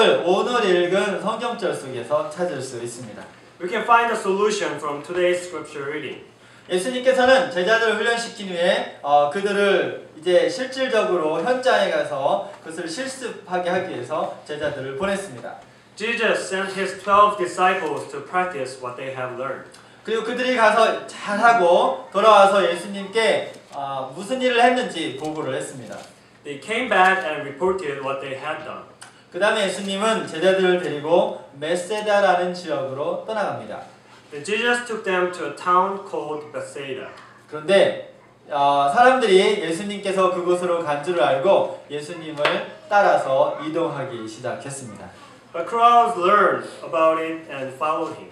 답을 오늘 읽은 성경절 속에서 찾을 수 있습니다. We can find a solution from today's scripture reading. 예수님께서는 제자들을 훈련시킨 후에 어, 그들을 이제 실질적으로 현장에 가서 그것을 실습하게 하기 위해서 제자들을 보냈습니다. Jesus sent his 12 disciples to practice what they have learned. 그리고 그들이 가서 잘하고 돌아와서 예수님께 어, 무슨 일을 했는지 보고를 했습니다. They came back and reported what they had done. 그 다음에 예수님은 제자들을 데리고 메세다라는 지역으로 떠나갑니다. Jesus took them to a town called Bethsaida. 그런데 어, 사람들이 예수님께서 그곳으로 간 줄을 알고 예수님을 따라서 이동하기 시작했습니다. But crowds learned about it and followed him.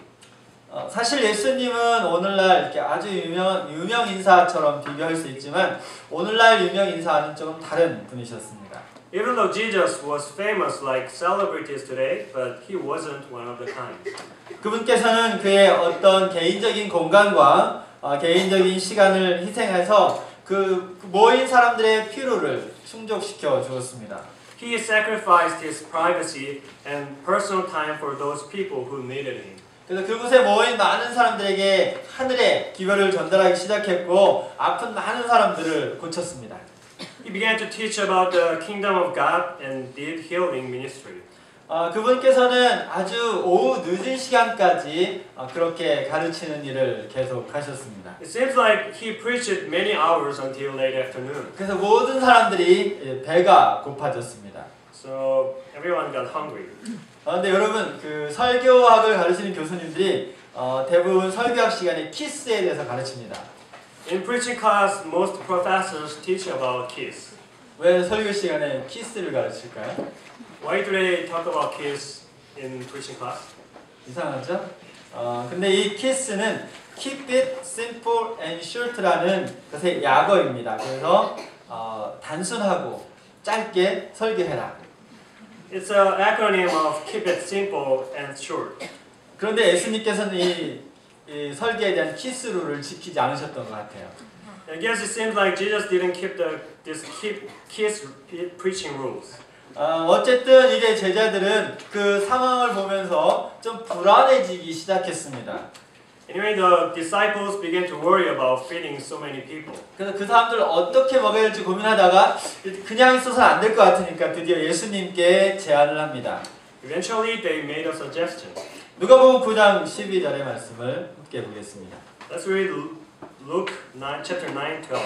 어, 사실 예수님은 오늘날 이렇게 아주 유명 유명 인사처럼 비교할 수 있지만 오늘날 유명 인사와는 조금 다른 분이셨습니다. Even though Jesus was famous like celebrities today, but he wasn't one of the kind. 그분께서는 그의 어떤 개인적인 공간과 어, 개인적인 시간을 희생해서 그 모인 사람들의 필요를 충족시켜 주었습니다. He sacrificed his privacy and personal time for those people who needed him. 그래서 그곳에 모인 많은 사람들에게 하늘의 기별을 전달하기 시작했고 아픈 많은 사람들을 고쳤습니다. He began to teach about the kingdom of God and did healing ministry. 어, 그분께서는 아주 오후 늦은 시간까지 어, 그렇게 가르치는 일을 계속 하셨습니다. It seems like he preached many hours until late afternoon. 그래서 모든 사람들이 예, 배가 고파졌습니다. So everyone got hungry. 그런데 여러분 그 설교학을 가르치는 교수님들이 어, 대부분 설교학 시간에 키스에 대해서 가르칩니다. In preaching class, most professors teach about kiss. 왜 설교 시간에 키스를 가르칠까요? Why do they talk about kiss in preaching class? 이상하죠? 어, 근데 이 키스는 keep it simple and short라는 것의 약어입니다. 그래서 어, 단순하고 짧게 설교해라. It's an acronym of keep it simple and short. 그런데 예수님께서는 이, 이 설교에 대한 키스 룰을 지키지 않으셨던 것 같아요. I guess it seems like Jesus didn't keep the this keep kiss preaching rules. 어, 어쨌든 이제 제자들은 그 상황을 보면서 좀 불안해지기 시작했습니다. Anyway, the disciples began to worry about feeding so many people. 그래서 그 사람들 어떻게 먹여야 할지 고민하다가 그냥 있어서는 안 될 것 같으니까 드디어 예수님께 제안을 합니다. Eventually, they made a suggestion. 누가복음 9장 12절의 말씀을 함께 보겠습니다. Let's read Luke 9, chapter 9, 12.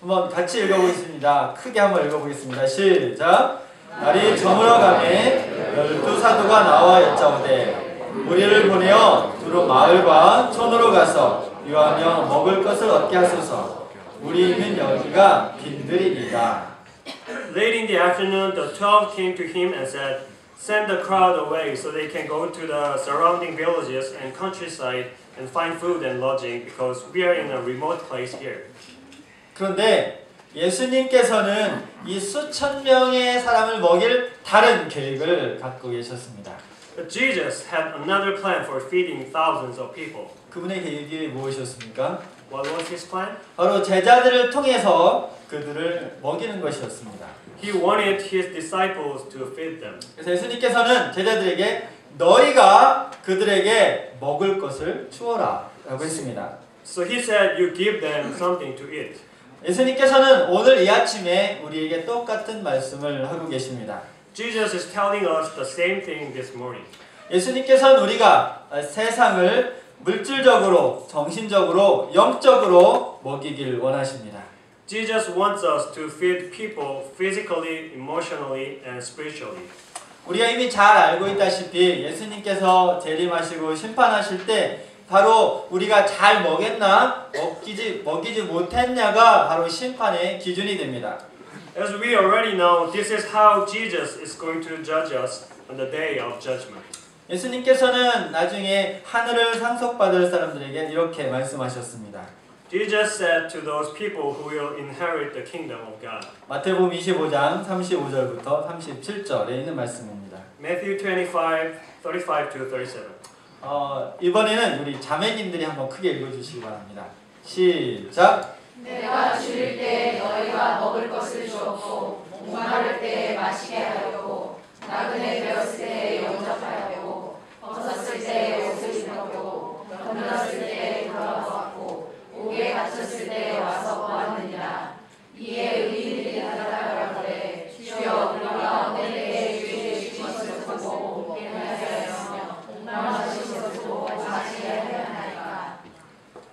한번 같이 읽어보겠습니다. 크게 한번 읽어보겠습니다. 시작. 날이 저물어가매 열두 사도가 나와 여짜오되 우리를 보내어 두루 마을과 촌으로 가서 유하며 먹을 것을 얻게 하소서. 우리 있는 여기가 빈들이니라. Late in the afternoon, the twelve came to him and said, Send the crowd away so they can go to the surrounding villages and countryside and find food and lodging because we are in a remote place here. 그런데 예수님께서는 이 수천 명의 사람을 먹일 다른 계획을 갖고 계셨습니다. But Jesus had another plan for feeding thousands of people. 그분의 계획이 무엇이었습니까? What was his plan? 바로 제자들을 통해서 그들을 먹이는 것이었습니다. He wanted his disciples to feed them. 그래서 예수님께서는 제자들에게 너희가 그들에게 먹을 것을 주어라 라고 했습니다. So he said, You give them something to eat. 예수님께서는 오늘 이 아침에 우리에게 똑같은 말씀을 하고 계십니다. Jesus is telling us the same thing this morning. 예수님께서는 우리가 세상을 물질적으로, 정신적으로, 영적으로 먹이길 원하십니다. Jesus wants us to feed people physically, emotionally, and spiritually. 우리가 이미 잘 알고 있다시피 예수님께서 재림하시고 심판하실 때 바로 우리가 잘 먹였나 먹이지 먹이지 못했냐가 바로 심판의 기준이 됩니다. As we already know, this is how Jesus is going to judge us on the day of judgment. 예수님께서는 나중에 하늘을 상속받을 사람들에게 이렇게 말씀하셨습니다. Jesus said to those people who will inherit the kingdom of God. 마태복음 25장 35절부터 37절에 있는 말씀입니다. Matthew 25, 35 to 37. 어, 이번에는 우리 자매님들이 한번 크게 읽어 주시기 바랍니다. 시작. 내가 줄일 때 너희가 먹을 것을 주었고 목마를 때 마시게 하였고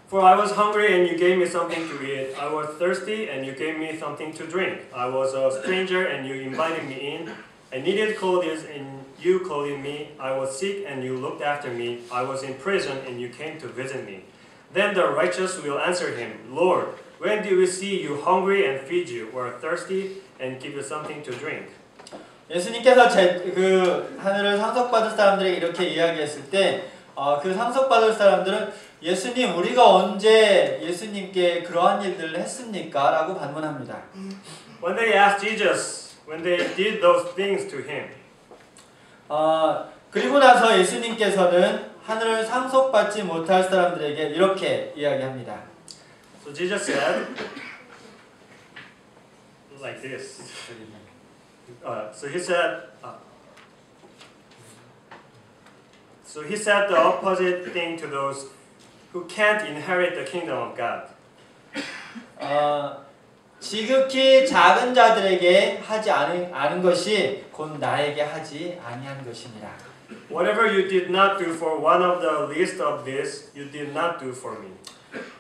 For I was hungry and you gave me something to eat. I was thirsty and you gave me something to drink. I was a stranger and you invited me in. I needed clothes and you clothed me. I was sick and you looked after me. I was in prison and you came to visit me. Then the righteous will answer him, Lord, when did we see you hungry and feed you, or thirsty and give you something to drink? 예수님께서 제, 그 하늘을 상속받을 사람들에게 이렇게 이야기했을 때, 어, 그 상속받을 사람들은 예수님, 우리가 언제 예수님께 그러한 일들을 했습니까? 라고 반문합니다. When they asked Jesus, when they did those things to him, 어, 그리고 나서 예수님께서는 하늘을 상속받지 못할 사람들에게 이렇게 이야기합니다. so Jesus said, like this. Uh, so he said, uh, so he said the opposite thing to those who can't inherit the kingdom of God. 어, 지극히 작은 자들에게 하지 않은, 않은 것이 곧 나에게 하지 아니한 것이니라. Whatever you did not do for one of the least of this, you did not do for me.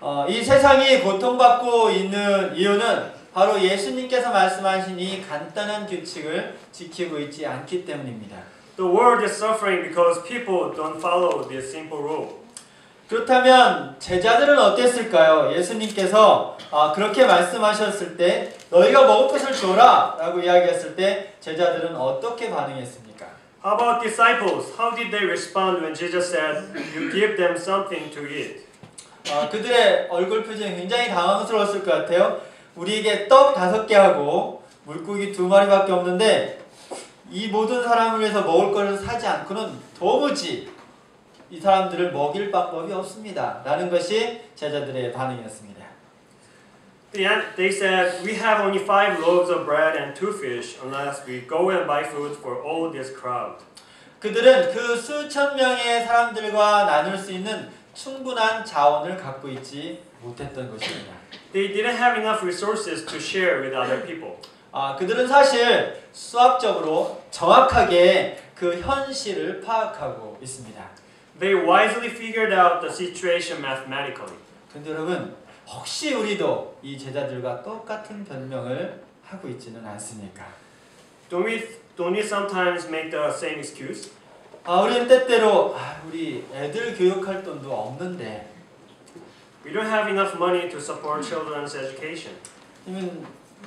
어, 이 세상이 고통받고 있는 이유는 바로 예수님께서 말씀하신 이 간단한 규칙을 지키고 있지 않기 때문입니다. The world is suffering because people don't follow this simple rule. 그렇다면 제자들은 어땠을까요? 예수님께서 아, 그렇게 말씀하셨을 때 너희가 먹을 것을 줘라 라고 이야기했을 때 제자들은 어떻게 반응했습니까? How about disciples? How did they respond when Jesus said, You give them something to eat? 아, 그들의 얼굴 표정이 굉장히 당황스러웠을 것 같아요. 우리에게 떡 다섯 개 하고 물고기 두 마리밖에 없는데 이 모든 사람을 위해서 먹을 것을 사지 않고는 도무지 이 사람들을 먹일 방법이 없습니다. 라는 것이 제자들의 반응이었습니다. They said, We have only five loaves of bread and two fish, unless we go and buy food for all this crowd. 그들은 그 수천 명의 사람들과 나눌 수 있는 충분한 자원을 갖고 있지 못했던 것입니다. They didn't have enough resources to share with other people. 아, 그들은 사실 수학적으로 정확하게 그 현실을 파악하고 있습니다. They wisely figured out the situation mathematically. 근데 여러분, 혹시 우리도 이 제자들과 똑같은 변명을 하고 있지는 않습니까? Don't we, don't we sometimes make the same excuse? 아, 우리는 때때로 아, 우리 애들 교육할 돈도 없는데 We don't have enough money to support children's education.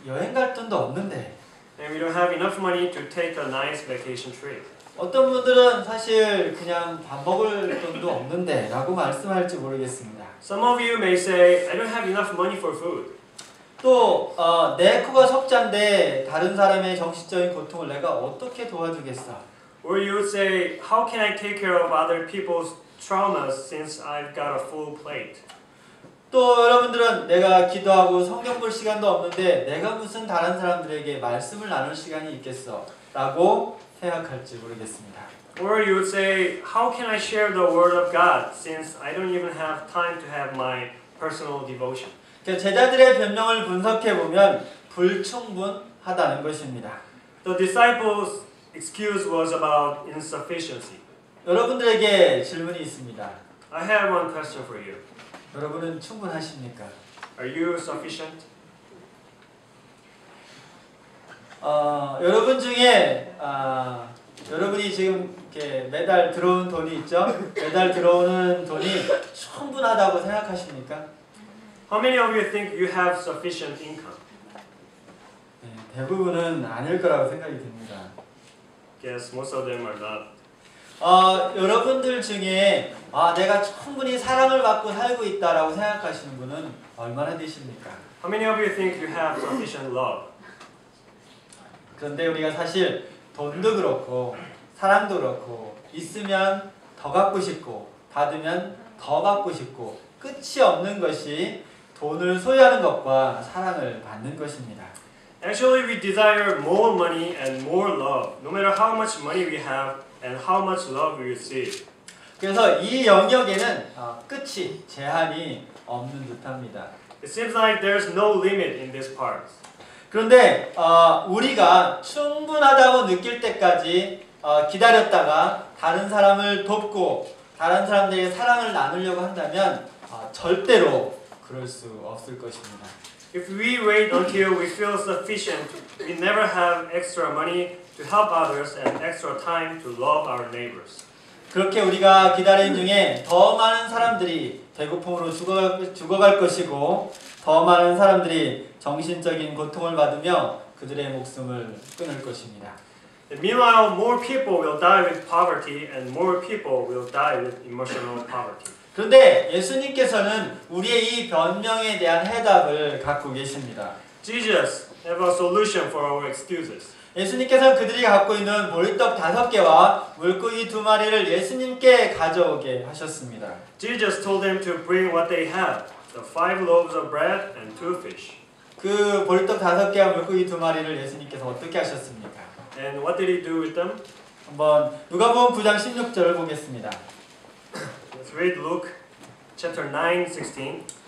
여행 갈 돈도 없는데 And we don't have enough money to take a nice vacation trip. 어떤 분들은 사실 그냥 밥 먹을 돈도 없는데 라고 말씀할지 모르겠습니다. Some of you may say, I don't have enough money for food. 또, 어, 내 코가 석자인데 다른 사람의 정신적인 고통을 내가 어떻게 도와주겠어? Or you would say, How can I take care of other people's traumas since I've got a full plate? 또 여러분들은 내가 기도하고 성경 볼 시간도 없는데 내가 무슨 다른 사람들에게 말씀을 나눌 시간이 있겠어? 라고 생각할지 모르겠습니다. Or you would say, How can I share the Word of God since I don't even have time to have my personal devotion? 그 제자들의 변명을 분석해 보면 불충분하다는 것입니다. The disciples' excuse was about insufficiency. 여러분들에게 질문이 있습니다. I have one question for you. 여러분은 충분하십니까? Are you sufficient? 어, 여러분 중에 아, 여러분이 지금 이렇게 매달 들어오는 돈이 있죠? 매달 들어오는 돈이 충분하다고 생각하십니까? How many of you think you have sufficient income? 네, 대부분은 아닐 거라고 생각이 듭니다. Guess most of them are not. 어, 여러분들 중에 아, 내가 충분히 사랑을 받고 살고 있다라고 생각하시는 분은 얼마나 되십니까? How many of you think you have sufficient love? 그런데 우리가 사실 돈도 그렇고 사랑도 그렇고 있으면 더 갖고 싶고 받으면 더 받고 싶고 끝이 없는 것이 돈을 소유하는 것과 사랑을 받는 것입니다. Actually, we desire more money and more love, no matter how much money we have and how much love we receive. 그래서 이 영역에는 어, 끝이 제한이 없는 듯합니다. It seems like there's no limit in this part. 그런데 어, 우리가 충분하다고 느낄 때까지 어, 기다렸다가 다른 사람을 돕고 다른 사람들에게 사랑을 나누려고 한다면 아, 절대로 그럴 수 없을 것입니다. If we wait until we feel sufficient, we never have extra money to help others and extra time to love our neighbors. 그렇게 우리가 기다리는 중에 더 많은 사람들이 배고픔으로 죽어갈, 죽어갈 것이고 더 많은 사람들이 정신적인 고통을 받으며 그들의 목숨을 끊을 것입니다. Meanwhile, more people will die with poverty and more people will die with emotional poverty. 그런데 예수님께서는 우리의 이 변명에 대한 해답을 갖고 계십니다. Jesus have a solution for our excuses. 예수님께서는 그들이 갖고 있는 보리떡 다섯 개와 물고기 두 마리를 예수님께 가져오게 하셨습니다. Jesus told them to bring what they had, the five loaves of bread and two fish. 그 보리떡 다섯 개와 물고기 두 마리를 예수님께서 어떻게 하셨습니까? And what did he do with them? 한번 누가복음 9장 16절을 보겠습니다. Let's read Luke chapter 9, 16.